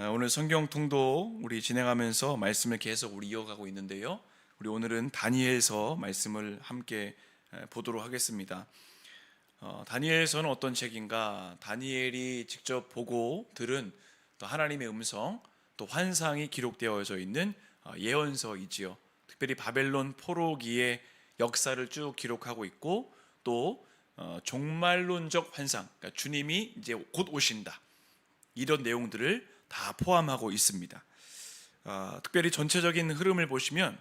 어, 오늘 성경 통도 우리 진행하면서 말씀을 계속 우리 이어가고 있는데요. 우리 오늘은 다니엘서 말씀을 함께 에, 보도록 하겠습니다. 어, 다니엘서는 어떤 책인가? 다니엘이 직접 보고 들은 또 하나님의 음성, 또 환상이 기록되어져 있는 어, 예언서이지요. 특별히 바벨론 포로기의 역사를 쭉 기록하고 있고 또 어, 종말론적 환상, 그러니까 주님이 이제 곧 오신다. 이런 내용들을 다 포함하고 있습니다. 어, 특별히 전체적인 흐름을 보시면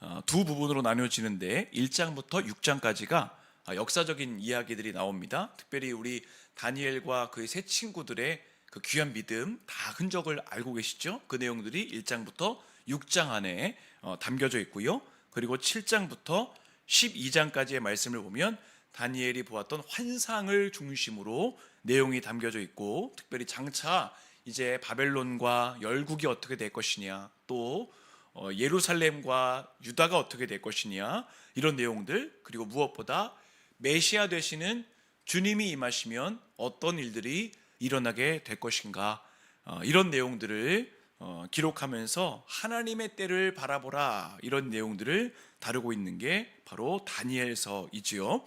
어, 두 부분으로 나뉘어지는데 1장부터 6장까지가 아, 역사적인 이야기들이 나옵니다. 특별히 우리 다니엘과 그의 세 친구들의 그 귀한 믿음 다 흔적을 알고 계시죠? 그 내용들이 1장부터 6장 안에 어, 담겨져 있고요. 그리고 7장부터 12장까지의 말씀을 보면 다니엘이 보았던 환상을 중심으로 내용이 담겨져 있고 특별히 장차 이제 바벨론과 열국이 어떻게 될 것이냐 또 어, 예루살렘과 유다가 어떻게 될 것이냐 이런 내용들 그리고 무엇보다 메시아 되시는 주님이 임하시면 어떤 일들이 일어나게 될 것인가 어, 이런 내용들을 어, 기록하면서 하나님의 때를 바라보라 이런 내용들을 다루고 있는 게 바로 다니엘서이지요.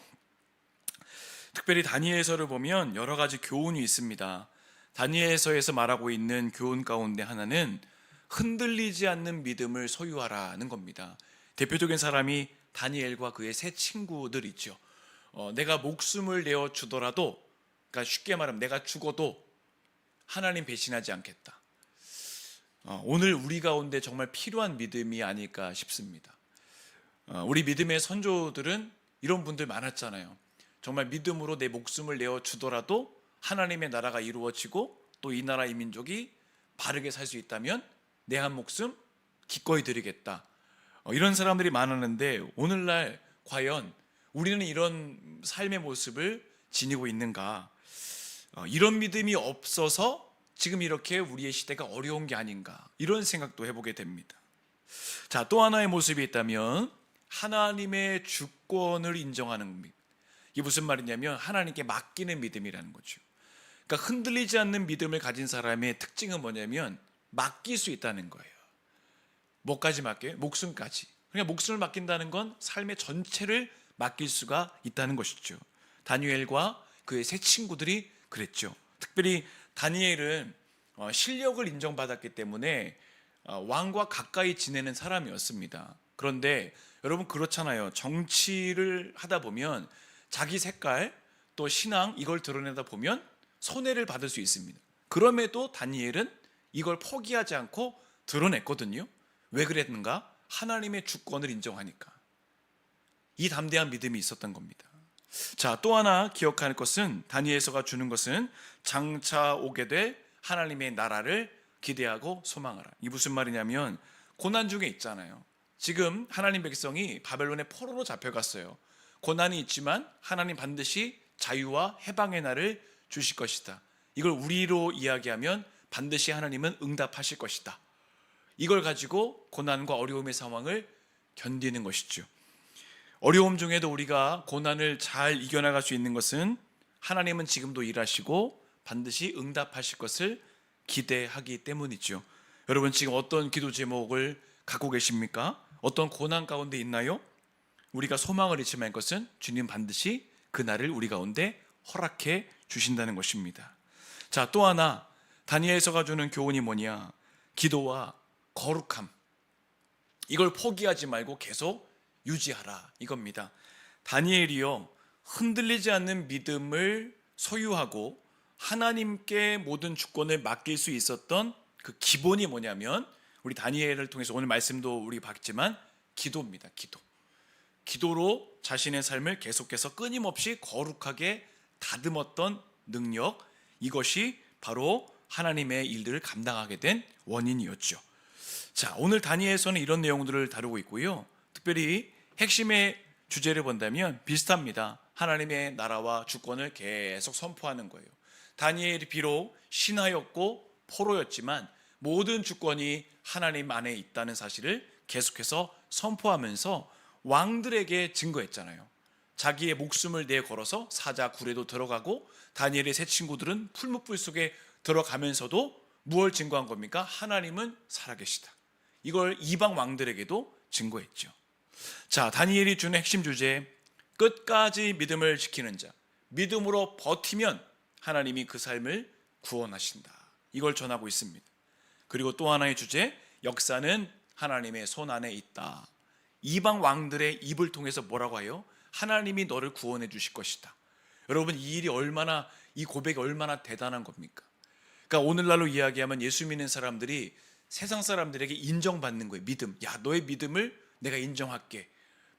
특별히 다니엘서를 보면 여러 가지 교훈이 있습니다. 다니엘서에서 말하고 있는 교훈 가운데 하나는 흔들리지 않는 믿음을 소유하라는 겁니다. 대표적인 사람이 다니엘과 그의 세 친구들 있죠. 어, 내가 목숨을 내어 주더라도, 그러니까 쉽게 말하면 내가 죽어도 하나님 배신하지 않겠다. 어, 오늘 우리 가운데 정말 필요한 믿음이 아닐까 싶습니다. 어, 우리 믿음의 선조들은 이런 분들 많았잖아요. 정말 믿음으로 내 목숨을 내어 주더라도 하나님의 나라가 이루어지고 또 이 나라 이 민족이 바르게 살 수 있다면 내 한 목숨 기꺼이 드리겠다. 어, 이런 사람들이 많았는데 오늘날 과연 우리는 이런 삶의 모습을 지니고 있는가? 어, 이런 믿음이 없어서 지금 이렇게 우리의 시대가 어려운 게 아닌가? 이런 생각도 해보게 됩니다. 자, 또 하나의 모습이 있다면 하나님의 주권을 인정하는 믿음. 이게 무슨 말이냐면 하나님께 맡기는 믿음이라는 거죠. 그러니까 흔들리지 않는 믿음을 가진 사람의 특징은 뭐냐면 맡길 수 있다는 거예요. 뭐까지 맡겨요? 목숨까지. 그러니까 목숨을 맡긴다는 건 삶의 전체를 맡길 수가 있다는 것이죠. 다니엘과 그의 세 친구들이 그랬죠. 특별히 다니엘은 어, 실력을 인정받았기 때문에 어, 왕과 가까이 지내는 사람이었습니다. 그런데 여러분 그렇잖아요. 정치를 하다 보면 자기 색깔 또 신앙 이걸 드러내다 보면 손해를 받을 수 있습니다. 그럼에도 다니엘은 이걸 포기하지 않고 드러냈거든요. 왜 그랬는가? 하나님의 주권을 인정하니까. 이 담대한 믿음이 있었던 겁니다. 자, 또 하나 기억할 것은 다니엘서가 주는 것은 장차 오게 될 하나님의 나라를 기대하고 소망하라. 이 무슨 말이냐면 고난 중에 있잖아요. 지금 하나님 백성이 바벨론의 포로로 잡혀갔어요. 고난이 있지만 하나님 반드시 자유와 해방의 날을 주실 것이다. 이걸 우리로 이야기하면 반드시 하나님은 응답하실 것이다. 이걸 가지고 고난과 어려움의 상황을 견디는 것이죠. 어려움 중에도 우리가 고난을 잘 이겨나갈 수 있는 것은 하나님은 지금도 일하시고 반드시 응답하실 것을 기대하기 때문이죠. 여러분 지금 어떤 기도 제목을 갖고 계십니까? 어떤 고난 가운데 있나요? 우리가 소망을 잃지 말 것은 주님 반드시 그 날을 우리 가운데 허락해 주신다는 것입니다. 자, 또 하나 다니엘서가 주는 교훈이 뭐냐? 기도와 거룩함. 이걸 포기하지 말고 계속 유지하라 이겁니다. 다니엘이요 흔들리지 않는 믿음을 소유하고 하나님께 모든 주권을 맡길 수 있었던 그 기본이 뭐냐면 우리 다니엘을 통해서 오늘 말씀도 우리 봤지만 기도입니다. 기도. 기도로 자신의 삶을 계속해서 끊임없이 거룩하게 다듬었던 능력 이것이 바로 하나님의 일들을 감당하게 된 원인이었죠. 자, 오늘 다니엘서는 이런 내용들을 다루고 있고요. 특별히 핵심의 주제를 본다면 비슷합니다. 하나님의 나라와 주권을 계속 선포하는 거예요. 다니엘이 비록 신하였고 포로였지만 모든 주권이 하나님 안에 있다는 사실을 계속해서 선포하면서 왕들에게 증거했잖아요. 자기의 목숨을 내 걸어서 사자 굴에도 들어가고 다니엘의 세 친구들은 풀무불 속에 들어가면서도 무엇을 증거한 겁니까? 하나님은 살아계시다. 이걸 이방 왕들에게도 증거했죠. 자, 다니엘이 주는 핵심 주제 끝까지 믿음을 지키는 자. 믿음으로 버티면 하나님이 그 삶을 구원하신다. 이걸 전하고 있습니다. 그리고 또 하나의 주제 역사는 하나님의 손 안에 있다. 이방 왕들의 입을 통해서 뭐라고 해요? 하나님이 너를 구원해 주실 것이다. 여러분 이 일이 얼마나 이 고백이 얼마나 대단한 겁니까? 그러니까 오늘날로 이야기하면 예수 믿는 사람들이 세상 사람들에게 인정받는 거예요. 믿음. 야, 너의 믿음을 내가 인정할게.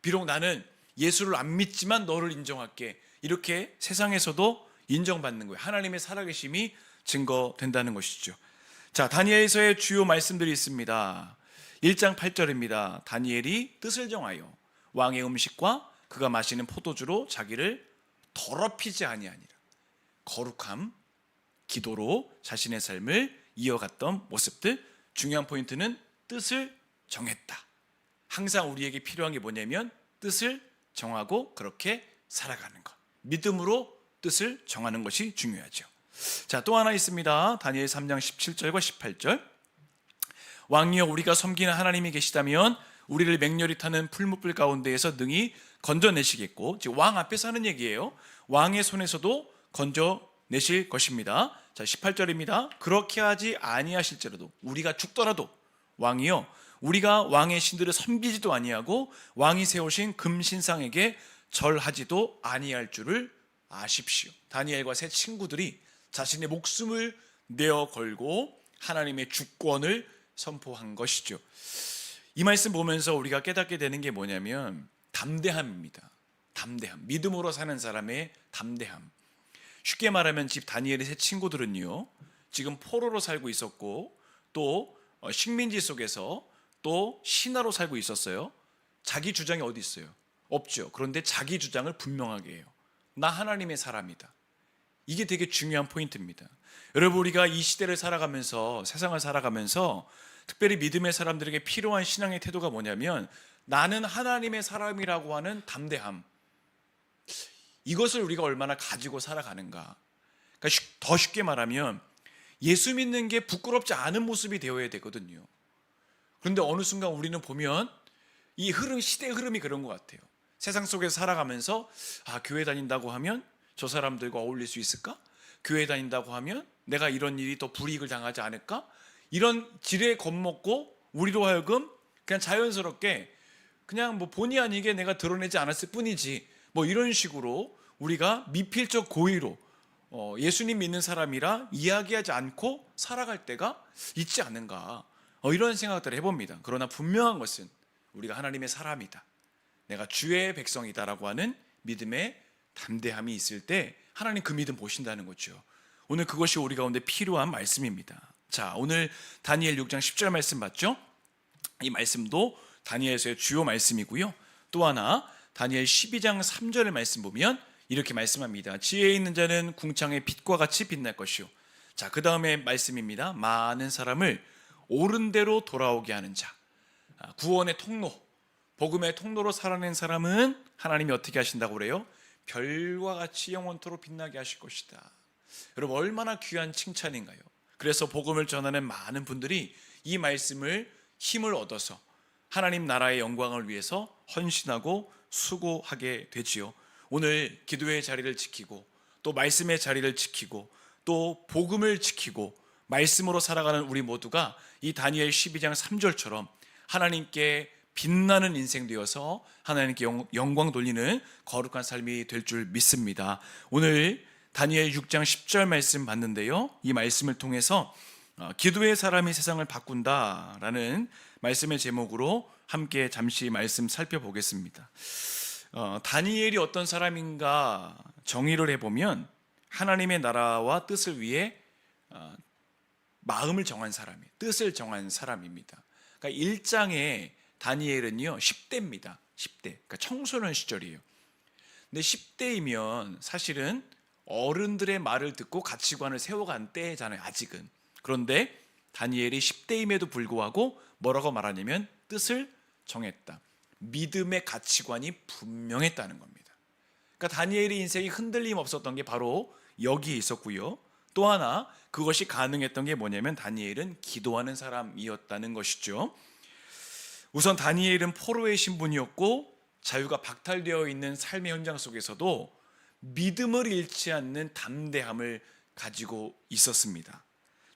비록 나는 예수를 안 믿지만 너를 인정할게. 이렇게 세상에서도 인정받는 거예요. 하나님의 살아계심이 증거된다는 것이죠. 자, 다니엘서의 주요 말씀들이 있습니다. 1장 8절입니다. 다니엘이 뜻을 정하여 왕의 음식과 그가 마시는 포도주로 자기를 더럽히지 아니하니라. 거룩함, 기도로 자신의 삶을 이어갔던 모습들. 중요한 포인트는 뜻을 정했다. 항상 우리에게 필요한 게 뭐냐면 뜻을 정하고 그렇게 살아가는 것. 믿음으로 뜻을 정하는 것이 중요하죠. 자, 또 하나 있습니다. 다니엘 3장 17절과 18절. 왕이여 우리가 섬기는 하나님이 계시다면 우리를 맹렬히 타는 풀무불 가운데에서 능히 건져내시겠고 지금 왕 앞에서 하는 얘기예요. 왕의 손에서도 건져내실 것입니다. 자, 18절입니다. 그렇게 하지 아니하실지라도 우리가 죽더라도 왕이요 우리가 왕의 신들을 섬기지도 아니하고 왕이 세우신 금신상에게 절하지도 아니할 줄을 아십시오. 다니엘과 세 친구들이 자신의 목숨을 내어 걸고 하나님의 주권을 선포한 것이죠. 이 말씀 보면서 우리가 깨닫게 되는 게 뭐냐면 담대함입니다. 담대함. 믿음으로 사는 사람의 담대함. 쉽게 말하면 집 다니엘의 세 친구들은요. 지금 포로로 살고 있었고 또 어, 식민지 속에서 또 신하로 살고 있었어요. 자기 주장이 어디 있어요? 없죠. 그런데 자기 주장을 분명하게 해요. 나 하나님의 사람이다. 이게 되게 중요한 포인트입니다. 여러분 우리가 이 시대를 살아가면서 세상을 살아가면서 특별히 믿음의 사람들에게 필요한 신앙의 태도가 뭐냐면 나는 하나님의 사람이라고 하는 담대함. 이것을 우리가 얼마나 가지고 살아가는가. 그러니까 쉽- 더 쉽게 말하면 예수 믿는 게 부끄럽지 않은 모습이 되어야 되거든요. 그런데 어느 순간 우리는 보면 이 흐름 시대 흐름이 그런 것 같아요. 세상 속에서 살아가면서 아 교회 다닌다고 하면 저 사람들과 어울릴 수 있을까? 교회 다닌다고 하면 내가 이런 일이 더 불이익을 당하지 않을까? 이런 지레 겁먹고 우리로 하여금 그냥 자연스럽게 그냥 뭐 본의 아니게 내가 드러내지 않았을 뿐이지 뭐 이런 식으로 우리가 미필적 고의로 어, 예수님 믿는 사람이라 이야기하지 않고 살아갈 때가 있지 않는가 어, 이런 생각들을 해봅니다. 그러나 분명한 것은 우리가 하나님의 사람이다. 내가 주의 백성이다라고 하는 믿음의 담대함이 있을 때 하나님 그 믿음 보신다는 거죠. 오늘 그것이 우리 가운데 필요한 말씀입니다. 자, 오늘 다니엘 6장 10절 말씀 봤죠? 이 말씀도 다니엘서의 주요 말씀이고요. 또 하나 다니엘 12장 3절의 말씀 보면 이렇게 말씀합니다. 지혜 있는 자는 궁창의 빛과 같이 빛날 것이요. 자, 그 다음에 말씀입니다. 많은 사람을 옳은 대로 돌아오게 하는 자. 아, 구원의 통로, 복음의 통로로 살아낸 사람은 하나님이 어떻게 하신다고 그래요? 별과 같이 영원토록 빛나게 하실 것이다. 여러분 얼마나 귀한 칭찬인가요? 그래서 복음을 전하는 많은 분들이 이 말씀을 힘을 얻어서 하나님 나라의 영광을 위해서 헌신하고 수고하게 되지요. 오늘 기도의 자리를 지키고 또 말씀의 자리를 지키고 또 복음을 지키고 말씀으로 살아가는 우리 모두가 이 다니엘 12장 3절처럼 하나님께 빛나는 인생 되어서 하나님께 영- 영광 돌리는 거룩한 삶이 될 줄 믿습니다. 오늘 다니엘 6장 10절 말씀 봤는데요. 이 말씀을 통해서 어, 기도의 사람이 세상을 바꾼다라는 말씀의 제목으로 함께 잠시 말씀 살펴보겠습니다. 어, 다니엘이 어떤 사람인가 정의를 해보면 하나님의 나라와 뜻을 위해 어, 마음을 정한 사람이 뜻을 정한 사람입니다. 그러니까 1장에 다니엘은요 10대입니다. 10대. 그러니까 청소년 시절이에요. 근데 10대이면 사실은 어른들의 말을 듣고 가치관을 세워간 때잖아요. 아직은. 그런데 다니엘이 10대임에도 불구하고 뭐라고 말하냐면 뜻을 정했다. 믿음의 가치관이 분명했다는 겁니다. 그러니까 다니엘의 인생이 흔들림 없었던 게 바로 여기에 있었고요. 또 하나 그것이 가능했던 게 뭐냐면 다니엘은 기도하는 사람이었다는 것이죠. 우선 다니엘은 포로의 신분이었고 자유가 박탈되어 있는 삶의 현장 속에서도 믿음을 잃지 않는 담대함을 가지고 있었습니다.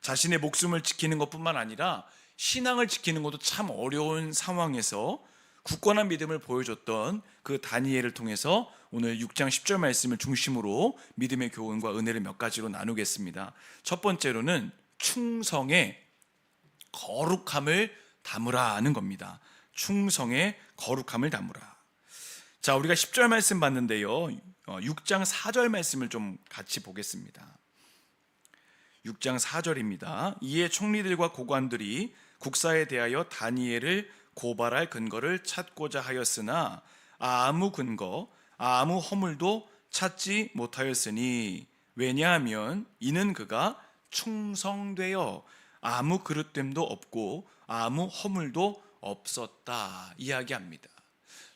자신의 목숨을 지키는 것뿐만 아니라 신앙을 지키는 것도 참 어려운 상황에서 굳건한 믿음을 보여줬던 그 다니엘을 통해서 오늘 6장 10절 말씀을 중심으로 믿음의 교훈과 은혜를 몇 가지로 나누겠습니다. 첫 번째로는 충성의 거룩함을 담으라는 겁니다. 충성의 거룩함을 담으라. 자, 우리가 10절 말씀 봤는데요. 6장 4절 말씀을 좀 같이 보겠습니다. 6장 4절입니다. 이에 총리들과 고관들이 국사에 대하여 다니엘을 고발할 근거를 찾고자 하였으나 아무 근거, 아무 허물도 찾지 못하였으니 왜냐하면 이는 그가 충성되어 아무 그릇됨도 없고 아무 허물도 없었다 이야기합니다.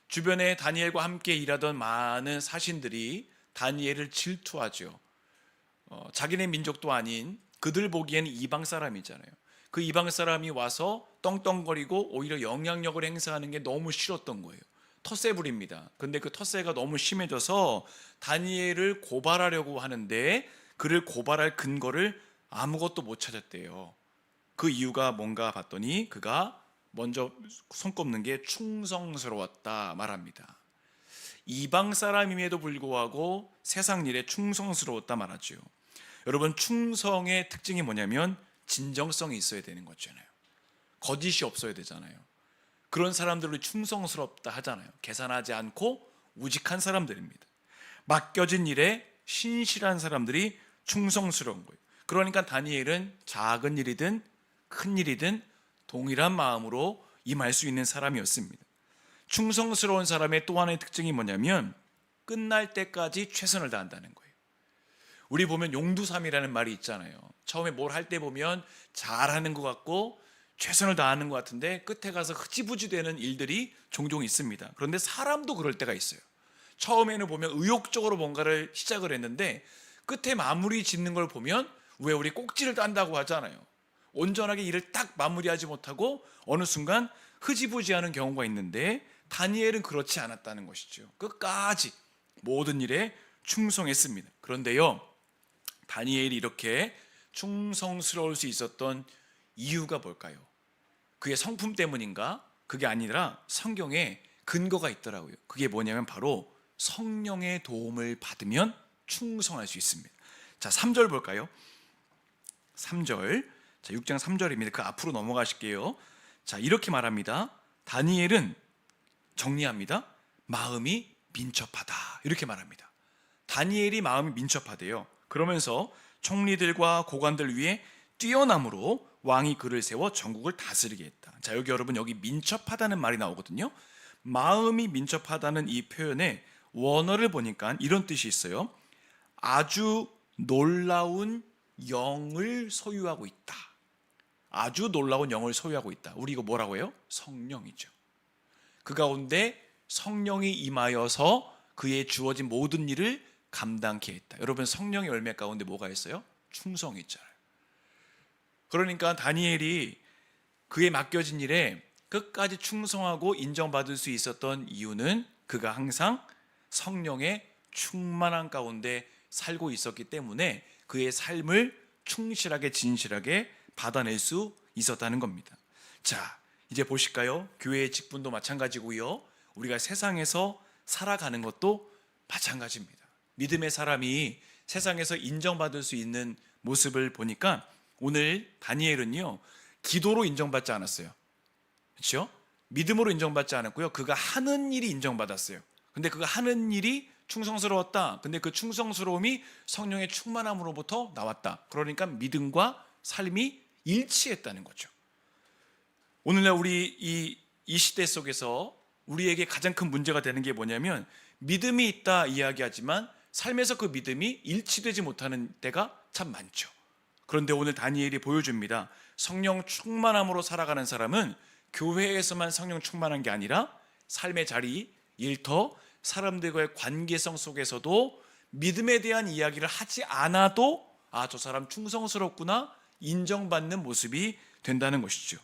주변에 다니엘과 함께 일하던 많은 사신들이 다니엘을 질투하죠. 어, 자기네 민족도 아닌 그들 보기에는 이방 사람이잖아요. 그 이방 사람이 와서 떵떵거리고 오히려 영향력을 행사하는 게 너무 싫었던 거예요. 텃세 부립니다. 근데 그 텃세가 너무 심해져서 다니엘을 고발하려고 하는데 그를 고발할 근거를 아무것도 못 찾았대요. 그 이유가 뭔가 봤더니 그가 먼저 손꼽는 게 충성스러웠다 말합니다. 이방 사람임에도 불구하고 세상 일에 충성스러웠다 말하죠. 여러분 충성의 특징이 뭐냐면 진정성이 있어야 되는 거잖아요. 거짓이 없어야 되잖아요. 그런 사람들을 충성스럽다 하잖아요. 계산하지 않고 우직한 사람들입니다. 맡겨진 일에 신실한 사람들이 충성스러운 거예요. 그러니까 다니엘은 작은 일이든 큰 일이든 동일한 마음으로 임할 수 있는 사람이었습니다. 충성스러운 사람의 또 하나의 특징이 뭐냐면 끝날 때까지 최선을 다한다는 거예요. 우리 보면 용두삼이라는 말이 있잖아요. 처음에 뭘 할 때 보면 잘하는 것 같고 최선을 다하는 것 같은데 끝에 가서 흐지부지 되는 일들이 종종 있습니다. 그런데 사람도 그럴 때가 있어요. 처음에는 보면 의욕적으로 뭔가를 시작을 했는데 끝에 마무리 짓는 걸 보면 왜 우리 꼭지를 딴다고 하잖아요. 온전하게 일을 딱 마무리하지 못하고 어느 순간 흐지부지하는 경우가 있는데 다니엘은 그렇지 않았다는 것이죠. 끝까지 모든 일에 충성했습니다. 그런데요, 다니엘이 이렇게 충성스러울 수 있었던 이유가 뭘까요? 그의 성품 때문인가? 그게 아니라 성경에 근거가 있더라고요. 그게 뭐냐면 바로 성령의 도움을 받으면 충성할 수 있습니다. 자, 3절 볼까요? 3절. 자, 6장 3절입니다. 그 앞으로 넘어가실게요. 자, 이렇게 말합니다. 다니엘은 정리합니다. 마음이 민첩하다. 이렇게 말합니다. 다니엘이 마음이 민첩하대요. 그러면서 총리들과 고관들 위에 뛰어남으로 왕이 그를 세워 전국을 다스리게 했다. 자, 여기 여러분 여기 민첩하다는 말이 나오거든요. 마음이 민첩하다는 이 표현의 원어를 보니까 이런 뜻이 있어요. 아주 놀라운 영을 소유하고 있다. 아주 놀라운 영을 소유하고 있다. 우리 이거 뭐라고 해요? 성령이죠. 그 가운데 성령이 임하여서 그의 주어진 모든 일을 감당케 했다. 여러분 성령의 열매 가운데 뭐가 있어요? 충성이 있잖아요. 그러니까 다니엘이 그의 맡겨진 일에 끝까지 충성하고 인정받을 수 있었던 이유는 그가 항상 성령의 충만한 가운데 살고 있었기 때문에 그의 삶을 충실하게 진실하게 받아낼 수 있었다는 겁니다. 자, 이제 보실까요? 교회의 직분도 마찬가지고요. 우리가 세상에서 살아가는 것도 마찬가지입니다. 믿음의 사람이 세상에서 인정받을 수 있는 모습을 보니까 오늘 다니엘은요, 기도로 인정받지 않았어요. 그렇죠? 믿음으로 인정받지 않았고요. 그가 하는 일이 인정받았어요. 근데 그가 하는 일이 충성스러웠다. 근데 그 충성스러움이 성령의 충만함으로부터 나왔다. 그러니까 믿음과 삶이 일치했다는 거죠. 오늘날 우리 이, 이 시대 속에서 우리에게 가장 큰 문제가 되는 게 뭐냐면 믿음이 있다 이야기하지만 삶에서 그 믿음이 일치되지 못하는 때가 참 많죠. 그런데 오늘 다니엘이 보여줍니다. 성령 충만함으로 살아가는 사람은 교회에서만 성령 충만한 게 아니라 삶의 자리, 일터, 사람들과의 관계성 속에서도 믿음에 대한 이야기를 하지 않아도 아, 저 사람 충성스럽구나 인정받는 모습이 된다는 것이죠.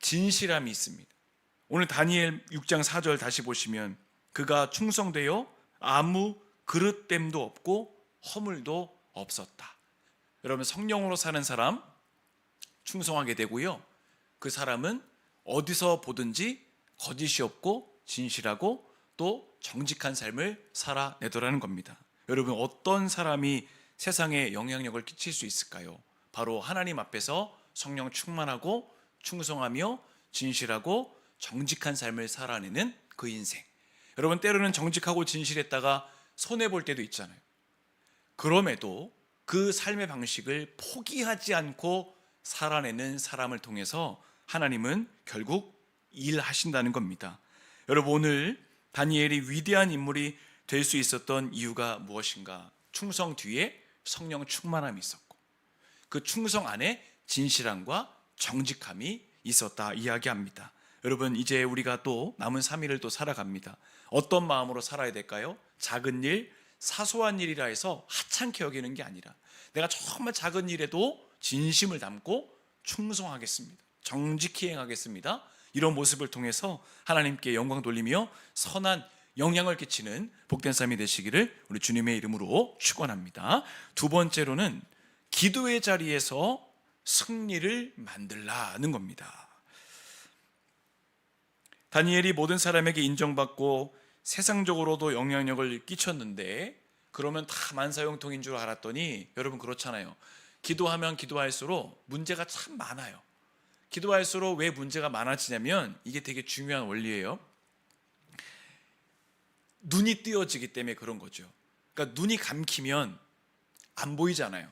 진실함이 있습니다. 오늘 다니엘 6장 4절 다시 보시면 그가 충성되어 아무 그릇됨도 없고 허물도 없었다. 여러분 성령으로 사는 사람 충성하게 되고요. 그 사람은 어디서 보든지 거짓이 없고 진실하고 또 정직한 삶을 살아내더라는 겁니다. 여러분 어떤 사람이 세상에 영향력을 끼칠 수 있을까요? 바로 하나님 앞에서 성령 충만하고 충성하며 진실하고 정직한 삶을 살아내는 그 인생. 여러분 때로는 정직하고 진실했다가 손해 볼 때도 있잖아요. 그럼에도 그 삶의 방식을 포기하지 않고 살아내는 사람을 통해서 하나님은 결국 일하신다는 겁니다. 여러분 오늘 다니엘이 위대한 인물이 될 수 있었던 이유가 무엇인가? 충성 뒤에 성령 충만함이 있었고 그 충성 안에 진실함과 정직함이 있었다 이야기합니다. 여러분 이제 우리가 또 남은 3일을 또 살아갑니다. 어떤 마음으로 살아야 될까요? 작은 일, 사소한 일이라 해서 하찮게 여기는 게 아니라 내가 정말 작은 일에도 진심을 담고 충성하겠습니다. 정직히 행하겠습니다. 이런 모습을 통해서 하나님께 영광 돌리며 선한 영향을 끼치는 복된 삶이 되시기를 우리 주님의 이름으로 축원합니다. 두 번째로는 기도의 자리에서 승리를 만들라는 겁니다. 다니엘이 모든 사람에게 인정받고 세상적으로도 영향력을 끼쳤는데 그러면 다 만사형통인 줄 알았더니 여러분 그렇잖아요. 기도하면 기도할수록 문제가 참 많아요. 기도할수록 왜 문제가 많아지냐면 이게 되게 중요한 원리예요. 눈이 띄어지기 때문에 그런 거죠. 그러니까 눈이 감기면 안 보이잖아요.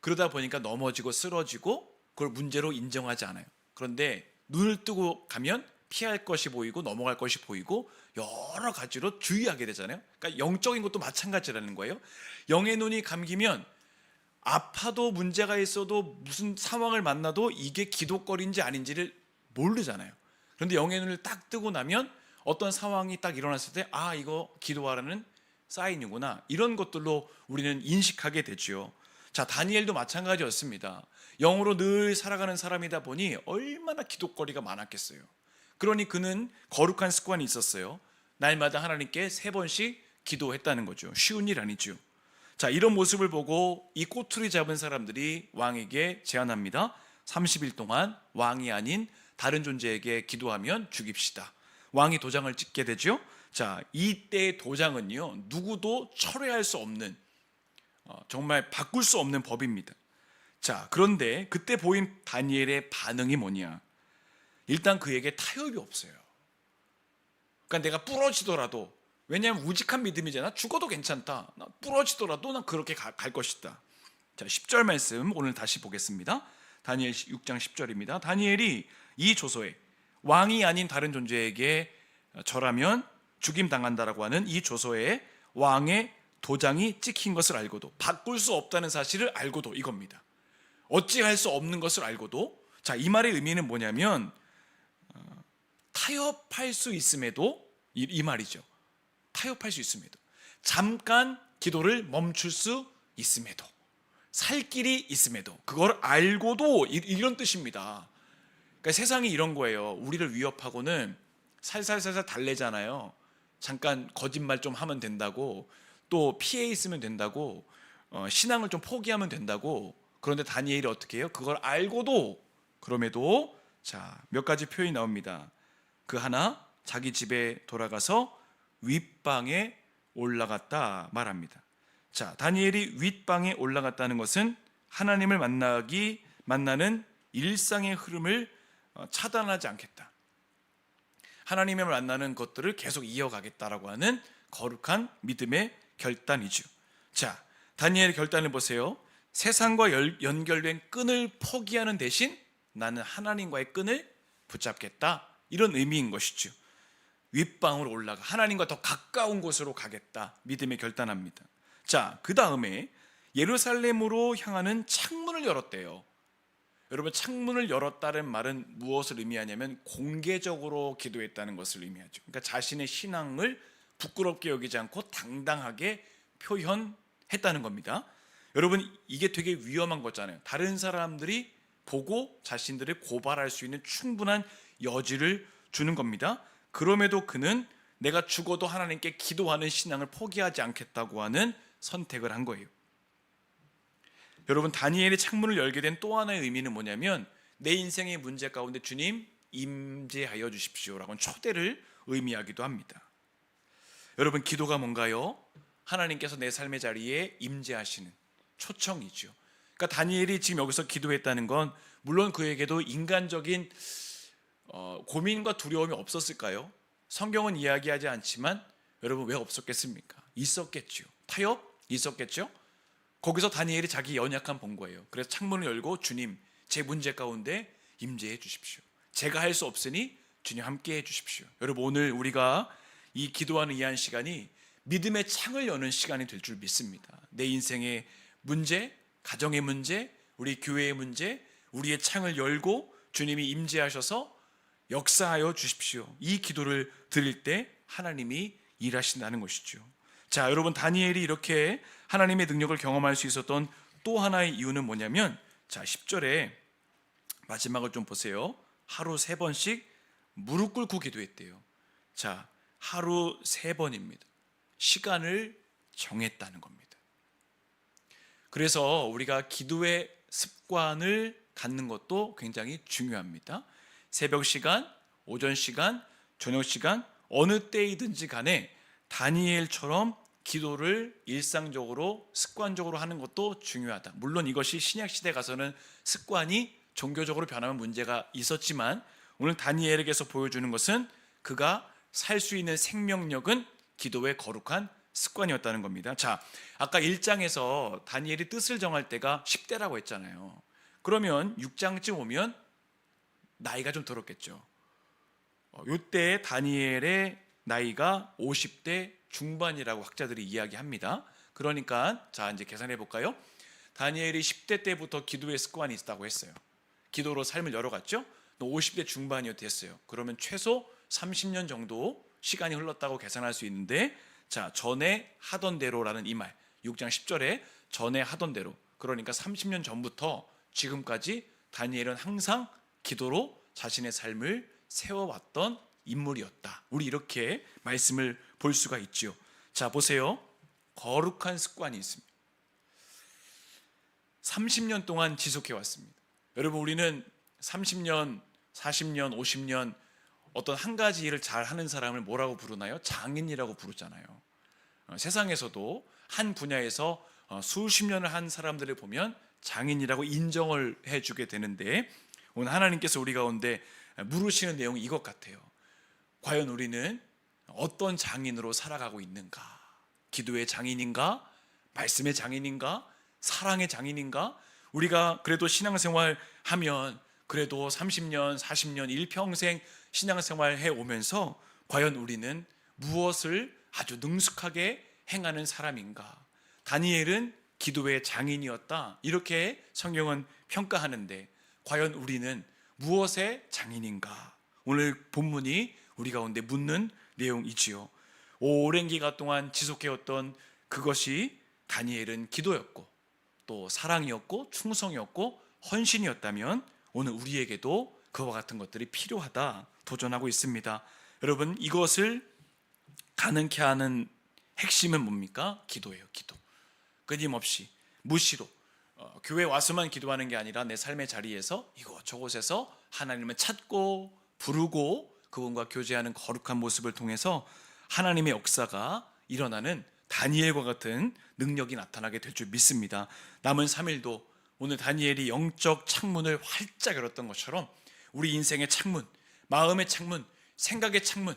그러다 보니까 넘어지고 쓰러지고 그걸 문제로 인정하지 않아요. 그런데 눈을 뜨고 가면 피할 것이 보이고 넘어갈 것이 보이고 여러 가지로 주의하게 되잖아요. 그러니까 영적인 것도 마찬가지라는 거예요. 영의 눈이 감기면 아파도 문제가 있어도 무슨 상황을 만나도 이게 기도거리인지 아닌지를 모르잖아요. 그런데 영의 눈을 딱 뜨고 나면 어떤 상황이 딱 일어났을 때 아 이거 기도하라는 사인이구나 이런 것들로 우리는 인식하게 되죠. 자 다니엘도 마찬가지였습니다. 영으로 늘 살아가는 사람이다 보니 얼마나 기도거리가 많았겠어요. 그러니 그는 거룩한 습관이 있었어요. 날마다 하나님께 세 번씩 기도했다는 거죠. 쉬운 일 아니죠. 자, 이런 모습을 보고 이 꼬투리 잡은 사람들이 왕에게 제안합니다. 30일 동안 왕이 아닌 다른 존재에게 기도하면 죽입시다. 왕이 도장을 찍게 되죠. 자, 이때 도장은요, 누구도 철회할 수 없는, 어, 정말 바꿀 수 없는 법입니다. 자, 그런데 그때 보인 다니엘의 반응이 뭐냐? 일단 그에게 타협이 없어요. 그러니까 내가 부러지더라도 왜냐하면 우직한 믿음이잖아. 죽어도 괜찮다. 나 부러지더라도 난 그렇게 가, 갈 것이다. 자, 10절 말씀 오늘 다시 보겠습니다. 다니엘 6장 10절입니다. 다니엘이 이 조서에 왕이 아닌 다른 존재에게 절하면 죽임 당한다라고 하는 이 조서에 왕의 도장이 찍힌 것을 알고도 바꿀 수 없다는 사실을 알고도 이겁니다. 어찌할 수 없는 것을 알고도 자, 이 말의 의미는 뭐냐면 어, 타협할 수 있음에도 이, 이 말이죠. 타협할 수 있음에도 잠깐 기도를 멈출 수 있음에도 살 길이 있음에도 그걸 알고도 이- 이런 뜻입니다. 그러니까 세상이 이런 거예요. 우리를 위협하고는 살살살살 달래잖아요. 잠깐 거짓말 좀 하면 된다고 또 피해 있으면 된다고 어, 신앙을 좀 포기하면 된다고 그런데 다니엘이 어떻게 해요? 그걸 알고도 그럼에도 자 몇 가지 표현이 나옵니다. 그 하나 자기 집에 돌아가서 윗방에 올라갔다 말합니다. 자, 다니엘이 윗방에 올라갔다는 것은 하나님을 만나기 만나는 일상의 흐름을 어, 차단하지 않겠다. 하나님을 만나는 것들을 계속 이어가겠다라고 하는 거룩한 믿음의 결단이죠. 자, 다니엘의 결단을 보세요. 세상과 열- 연결된 끈을 포기하는 대신 나는 하나님과의 끈을 붙잡겠다. 이런 의미인 것이죠. 윗방으로 올라가 하나님과 더 가까운 곳으로 가겠다 믿음에 결단합니다. 자, 그 다음에 예루살렘으로 향하는 창문을 열었대요. 여러분 창문을 열었다는 말은 무엇을 의미하냐면 공개적으로 기도했다는 것을 의미하죠. 그러니까 자신의 신앙을 부끄럽게 여기지 않고 당당하게 표현했다는 겁니다. 여러분 이게 되게 위험한 거잖아요. 다른 사람들이 보고 자신들을 고발할 수 있는 충분한 여지를 주는 겁니다. 그럼에도 그는 내가 죽어도 하나님께 기도하는 신앙을 포기하지 않겠다고 하는 선택을 한 거예요. 여러분 다니엘이 창문을 열게 된 또 하나의 의미는 뭐냐면 내 인생의 문제 가운데 주님 임재하여 주십시오라고 초대를 의미하기도 합니다. 여러분 기도가 뭔가요? 하나님께서 내 삶의 자리에 임재하시는 초청이죠. 그러니까 다니엘이 지금 여기서 기도했다는 건 물론 그에게도 인간적인 어, 고민과 두려움이 없었을까요? 성경은 이야기하지 않지만 여러분 왜 없었겠습니까? 있었겠죠. 타협 있었겠죠. 거기서 다니엘이 자기 연약함 본 거예요. 그래서 창문을 열고 주님 제 문제 가운데 임재해 주십시오. 제가 할 수 없으니 주님 함께 해 주십시오. 여러분 오늘 우리가 이 기도하는 이한 시간이 믿음의 창을 여는 시간이 될 줄 믿습니다. 내 인생의 문제, 가정의 문제, 우리 교회의 문제, 우리의 창을 열고 주님이 임재하셔서 역사하여 주십시오. 이 기도를 드릴 때 하나님이 일하신다는 것이죠. 자, 여러분 다니엘이 이렇게 하나님의 능력을 경험할 수 있었던 또 하나의 이유는 뭐냐면 자, 10절에 마지막을 좀 보세요. 하루 세 번씩 무릎 꿇고 기도했대요. 자, 하루 세 번입니다. 시간을 정했다는 겁니다. 그래서 우리가 기도의 습관을 갖는 것도 굉장히 중요합니다. 새벽 시간, 오전 시간, 저녁 시간, 어느 때이든지 간에 다니엘처럼 기도를 일상적으로 습관적으로 하는 것도 중요하다. 물론 이것이 신약 시대 가서는 습관이 종교적으로 변하면 문제가 있었지만 오늘 다니엘에게서 보여주는 것은 그가 살 수 있는 생명력은 기도의 거룩한 습관이었다는 겁니다. 자, 아까 1장에서 다니엘이 뜻을 정할 때가 10대라고 했잖아요. 그러면 6장쯤 오면 나이가 좀 들었겠죠. 어, 요때 다니엘의 나이가 50대 중반이라고 학자들이 이야기합니다. 그러니까 자 이제 계산해 볼까요? 다니엘이 10대 때부터 기도의 습관이 있다고 했어요. 기도로 삶을 열어갔죠. 50대 중반이 됐어요. 그러면 최소 30년 정도 시간이 흘렀다고 계산할 수 있는데 자 전에 하던 대로라는 이 말 6장 10절에 전에 하던 대로 그러니까 30년 전부터 지금까지 다니엘은 항상 기도로 자신의 삶을 세워왔던 인물이었다. 우리 이렇게 말씀을 볼 수가 있지요. 자, 보세요. 거룩한 습관이 있습니다. 30년 동안 지속해 왔습니다. 여러분, 우리는 30년, 40년, 50년 어떤 한 가지 일을 잘 하는 사람을 뭐라고 부르나요? 장인이라고 부르잖아요. 어, 세상에서도 한 분야에서 어, 수십 년을 한 사람들을 보면 장인이라고 인정을 해주게 되는데 오늘 하나님께서 우리 가운데 물으시는 내용이 이것 같아요. 과연 우리는 어떤 장인으로 살아가고 있는가? 기도의 장인인가? 말씀의 장인인가? 사랑의 장인인가? 우리가 그래도 신앙생활 하면 그래도 30년, 40년, 일평생 신앙생활 해 오면서 과연 우리는 무엇을 아주 능숙하게 행하는 사람인가? 다니엘은 기도의 장인이었다. 이렇게 성경은 평가하는데 과연 우리는 무엇의 장인인가? 오늘 본문이 우리 가운데 묻는 내용이지요. 오랜 기간 동안 지속해왔던 그것이 다니엘은 기도였고 또 사랑이었고 충성이었고 헌신이었다면 오늘 우리에게도 그와 같은 것들이 필요하다 도전하고 있습니다. 여러분 이것을 가능케 하는 핵심은 뭡니까? 기도예요. 기도. 끊임없이 무시로 어, 교회 와서만 기도하는 게 아니라 내 삶의 자리에서 이곳 저곳에서 하나님을 찾고 부르고 그분과 교제하는 거룩한 모습을 통해서 하나님의 역사가 일어나는 다니엘과 같은 능력이 나타나게 될 줄 믿습니다. 남은 3일도 오늘 다니엘이 영적 창문을 활짝 열었던 것처럼 우리 인생의 창문, 마음의 창문, 생각의 창문,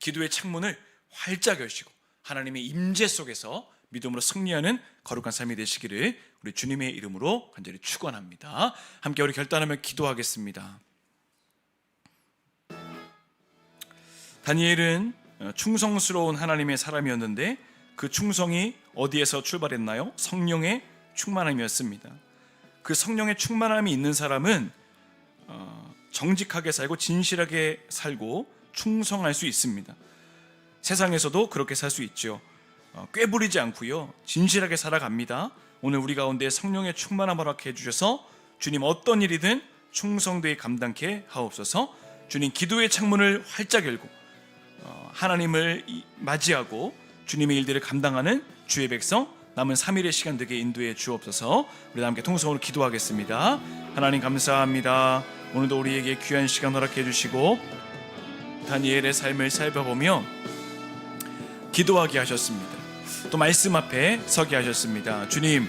기도의 창문을 활짝 여시고 하나님의 임재 속에서 믿음으로 승리하는 거룩한 삶이 되시기를 우리 주님의 이름으로 간절히 축원합니다. 함께 우리 결단하며 기도하겠습니다. 다니엘은 충성스러운 하나님의 사람이었는데 그 충성이 어디에서 출발했나요? 성령의 충만함이었습니다. 그 성령의 충만함이 있는 사람은 어, 정직하게 살고 진실하게 살고 충성할 수 있습니다. 세상에서도 그렇게 살 수 있죠. 어, 꾀부리지 않고요. 진실하게 살아갑니다. 오늘 우리 가운데 성령의 충만함 허락해 주셔서 주님 어떤 일이든 충성되게 감당케 하옵소서. 주님 기도의 창문을 활짝 열고 어, 하나님을 이- 맞이하고 주님의 일들을 감당하는 주의 백성 남은 3일의 시간 되게 인도해 주옵소서. 우리 다 함께 통성으로 기도하겠습니다. 하나님 감사합니다. 오늘도 우리에게 귀한 시간 허락해 주시고 다니엘의 삶을 살펴보며 기도하게 하셨습니다. 또 말씀 앞에 서게 하셨습니다. 주님,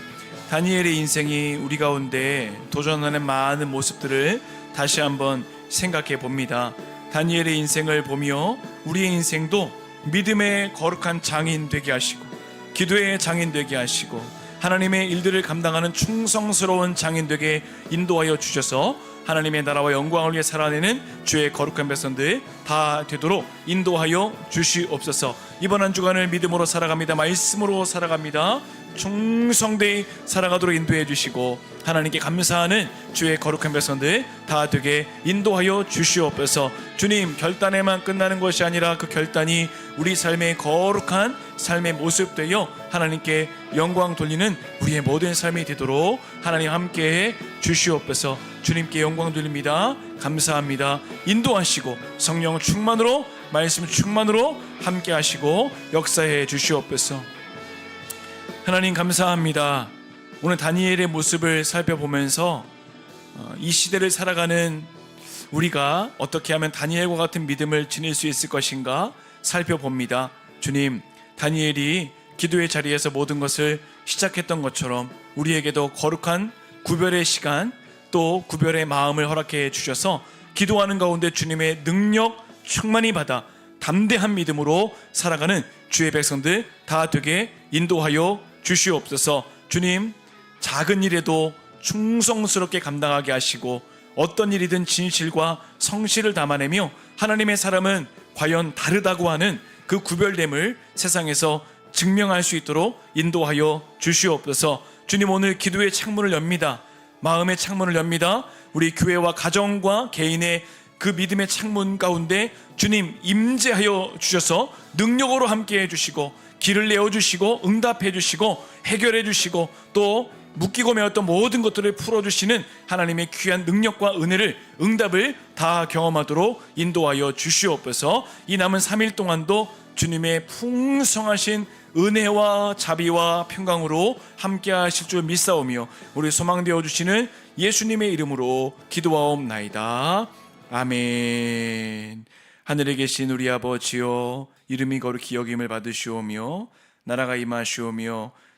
다니엘의 인생이 우리 가운데 도전하는 많은 모습들을 다시 한번 생각해 봅니다. 다니엘의 인생을 보며 우리의 인생도 믿음의 거룩한 장인 되게 하시고 기도의 장인 되게 하시고 하나님의 일들을 감당하는 충성스러운 장인 되게 인도하여 주셔서 하나님의 나라와 영광을 위해 살아내는 주의 거룩한 백성들 다 되도록 인도하여 주시옵소서. 이번 한 주간을 믿음으로 살아갑니다. 말씀으로 살아갑니다. 충성되이 살아가도록 인도해 주시고 하나님께 감사하는 주의 거룩한 백성들 다 되게 인도하여 주시옵소서. 주님 결단에만 끝나는 것이 아니라 그 결단이 우리 삶의 거룩한 삶의 모습 되어 하나님께 영광 돌리는 우리의 모든 삶이 되도록 하나님 함께해 주시옵소서. 주님께 영광 돌립니다. 감사합니다. 인도하시고 성령 충만으로 말씀 충만으로 함께 하시고 역사해 주시옵소서. 하나님 감사합니다. 오늘 다니엘의 모습을 살펴보면서 어, 이 시대를 살아가는 우리가 어떻게 하면 다니엘과 같은 믿음을 지닐 수 있을 것인가 살펴봅니다. 주님, 다니엘이 기도의 자리에서 모든 것을 시작했던 것처럼 우리에게도 거룩한 구별의 시간 또 구별의 마음을 허락해 주셔서 기도하는 가운데 주님의 능력 충만히 받아 담대한 믿음으로 살아가는 주의 백성들 다 되게 인도하여 주시옵소서. 주님, 작은 일에도 충성스럽게 감당하게 하시고 어떤 일이든 진실과 성실을 담아내며 하나님의 사람은 과연 다르다고 하는 그 구별됨을 세상에서 증명할 수 있도록 인도하여 주시옵소서. 주님 오늘 기도의 창문을 엽니다. 마음의 창문을 엽니다. 우리 교회와 가정과 개인의 그 믿음의 창문 가운데 주님 임재하여 주셔서 능력으로 함께 해주시고 길을 내어주시고 응답해 주시고 해결해 주시고 또 묶이고 매었던 모든 것들을 풀어주시는 하나님의 귀한 능력과 은혜를 응답을 다 경험하도록 인도하여 주시옵소서 이 남은 3일 동안도 주님의 풍성하신 은혜와 자비와 평강으로 함께 하실 줄 믿사오며 우리 소망되어 주시는 예수님의 이름으로 기도하옵나이다. 아멘. 하늘에 계신 우리 아버지여 이름이 거룩히 여김을 받으시오며 나라가 임하시오며